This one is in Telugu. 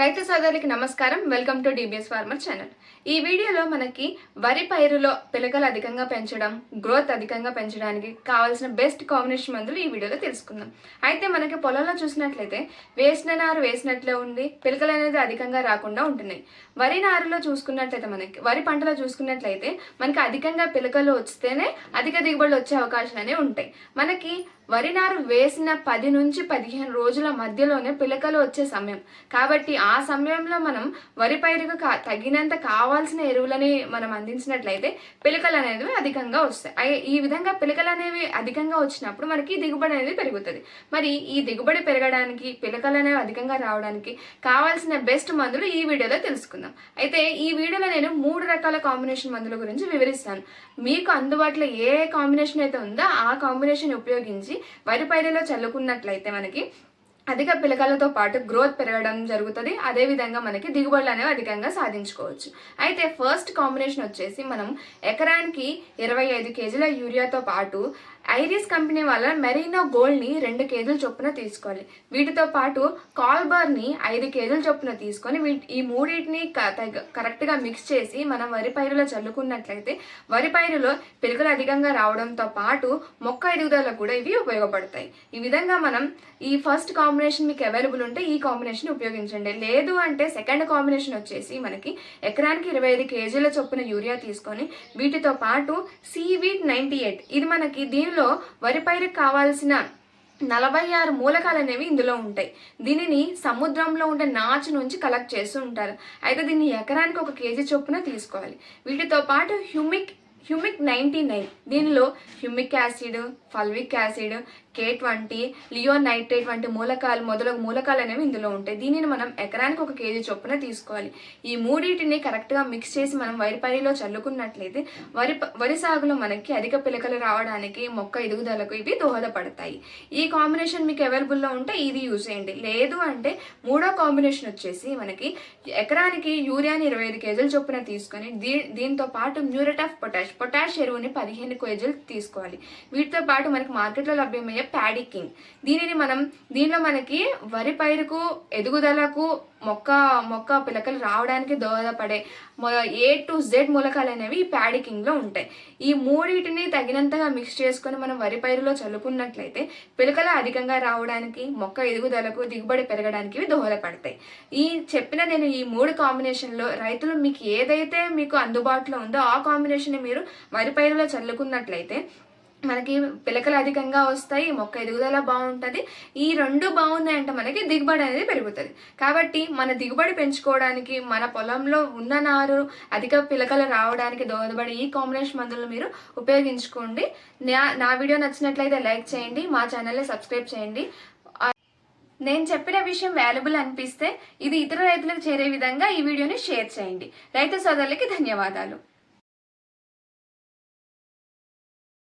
రైతు సోదరులకి నమస్కారం. Welcome to DBS farmer channel ఈ వీడియోలో మనకి వరి పైరులో పిలకలు అధికంగా పెంచడం గ్రోత్ అధికంగా పెంచడానికి కావాల్సిన బెస్ట్ కాంబినేషన్ మందులు ఈ వీడియోలో తెలుసుకుందాం. అయితే మనకి పొలంలో చూసినట్లయితే వేసిన నారు వేసినట్లే ఉండి పిలకలు అనేది అధికంగా రాకుండా ఉంటున్నాయి. వరి నారులో చూసుకున్నట్లయితే మనకి వరి పంటలో చూసుకున్నట్లయితే మనకి అధికంగా పిలకలు వస్తేనే అధిక దిగుబడులు వచ్చే అవకాశాలు అనేవి ఉంటాయి. మనకి వరి నారు వేసిన పది నుంచి పదిహేను రోజుల మధ్యలోనే పిలకలు వచ్చే సమయం. కాబట్టి ఆ సమయంలో మనం వరి పైరుకు కా తగినంత కావాల్సిన ఎరువులని మనం అందించినట్లయితే పిలకలు అనేవి అధికంగా వస్తాయి. ఈ విధంగా పిలకలు అనేవి అధికంగా వచ్చినప్పుడు మనకి దిగుబడి అనేది పెరుగుతుంది. మరి ఈ దిగుబడి పెరగడానికి పిలకలు అనేవి అధికంగా రావడానికి కావాల్సిన బెస్ట్ మందులు ఈ వీడియోలో తెలుసుకుందాం. అయితే ఈ వీడియోలో నేను మూడు రకాల కాంబినేషన్ మందుల గురించి వివరిస్తాను. మీకు అందుబాటులో ఏ కాంబినేషన్ అయితే ఉందో ఆ కాంబినేషన్ ఉపయోగించి వరి పైరులో చల్లుకున్నట్లయితే మనకి అధిక పిలకలతో పాటు గ్రోత్ పెరగడం జరుగుతుంది. అదేవిధంగా మనకి దిగుబడులు అనేవి అధికంగా సాధించుకోవచ్చు. అయితే ఫస్ట్ కాంబినేషన్ వచ్చేసి మనం ఎకరానికి ఇరవై ఐదు కేజీల యూరియాతో పాటు ఐరిస్ కంపెనీ వాళ్ళ మెరీనో గోల్డ్ని రెండు కేజీల చొప్పున తీసుకోవాలి. వీటితో పాటు కాల్బర్ని ఐదు కేజీల చొప్పున తీసుకొని వీటి ఈ మూడింటిని క- కరెక్ట్గా మిక్స్ చేసి మనం వరి పైరులో చల్లుకున్నట్లయితే వరి పైరులో పిలుకలు అధికంగా రావడంతో పాటు మొక్క ఎదుగుదలకు కూడా ఇవి ఉపయోగపడతాయి. ఈ విధంగా మనం ఈ ఫస్ట్ కాంబినేషన్ మీకు అవైలబుల్ ఉంటే ఈ కాంబినేషన్ ఉపయోగించండి. లేదు అంటే సెకండ్ కాంబినేషన్ వచ్చేసి మనకి ఎకరానికి ఇరవై ఐదు కేజీల చొప్పున యూరియా తీసుకొని వీటితో పాటు సీవీట్ నైంటీ ఎయిట్ ఇది మనకి దీని దీనిలో వరి పైరు కావాల్సిన నలభై ఆరు మూలకాలు అనేవి ఇందులో ఉంటాయి. దీనిని సముద్రంలో ఉండే నాచు నుంచి కలెక్ట్ చేస్తూ ఉంటారు. అయితే దీన్ని ఎకరానికి ఒక కేజీ చొప్పున తీసుకోవాలి. వీటితో పాటు హ్యూమిక్ హ్యూమిక్ నైంటీ నైన్. దీనిలో humic acid fulvic acid K twenty లియోనైట్రేట్ వంటి మూలకాలు మొదలగు మూలకాలు అనేవి ఇందులో ఉంటాయి. దీనిని మనం ఎకరానికి ఒక కేజీ చొప్పున తీసుకోవాలి. ఈ మూడింటిని కరెక్ట్గా మిక్స్ చేసి మనం వరి పైరులో చల్లుకున్నట్లయితే వరి ప- వరి సాగులో మనకి అధిక పిలకలు రావడానికి మొక్క ఎదుగుదలకు ఇవి దోహదపడతాయి. ఈ కాంబినేషన్ మీకు అవైలబుల్లో ఉంటే ఇది యూజ్ చేయండి. లేదు అంటే మూడో కాంబినేషన్ వచ్చేసి మనకి ఎకరానికి యూరియాని ఇరవై ఐదు కేజీల చొప్పున తీసుకొని దీ దీంతో పాటు మ్యూరేట్ ఆఫ్ పొటాష్ పొటాష్ ఎరువుని పదిహేను కేజీలు తీసుకోవాలి. వీటితో పాటు మనకి మార్కెట్లో లభ్యమయ్యే ప్యాడీ కింగ్ దీనిని మనం దీనిలో మనకి వరి పైరుకు ఎదుగుదలకు మొక్క మొక్క పిలకలు రావడానికి దోహదపడే ఏ టు జెడ్ మూలకాలు అనేవి ఈ ప్యాడీ కింగ్లో ఉంటాయి. ఈ మూడింటిని తగినంతగా మిక్స్ చేసుకొని మనం వరి పైరులో చల్లుకున్నట్లయితే పిలకలు అధికంగా రావడానికి మొక్క ఎదుగుదలకు దిగుబడి పెరగడానికి ఇవి దోహదపడతాయి. ఈ చెప్పిన నేను ఈ మూడు కాంబినేషన్లో రైతులు మీకు ఏదైతే మీకు అందుబాటులో ఉందో ఆ కాంబినేషన్ మీరు వరి పైరులో చల్లుకున్నట్లయితే మనకి పిలకలు అధికంగా వస్తాయి మొక్క ఎదుగుదల బాగుంటుంది. ఈ రెండు బాగున్నాయంటే మనకి దిగుబడి అనేది పెరుగుతుంది. కాబట్టి మన దిగుబడి పెంచుకోవడానికి మన పొలంలో ఉన్న నారు అధిక పిలకలు రావడానికి దోహదపడే ఈ కాంబినేషన్ మందులు మీరు ఉపయోగించుకోండి. నా నా వీడియో నచ్చినట్లయితే లైక్ చేయండి మా ఛానల్ని సబ్స్క్రైబ్ చేయండి. నేను చెప్పిన విషయం వాల్యుబుల్ అనిపిస్తే ఇది ఇతర రైతులకు చేరే విధంగా ఈ వీడియోని షేర్ చేయండి. రైతు సోదరులకి ధన్యవాదాలు.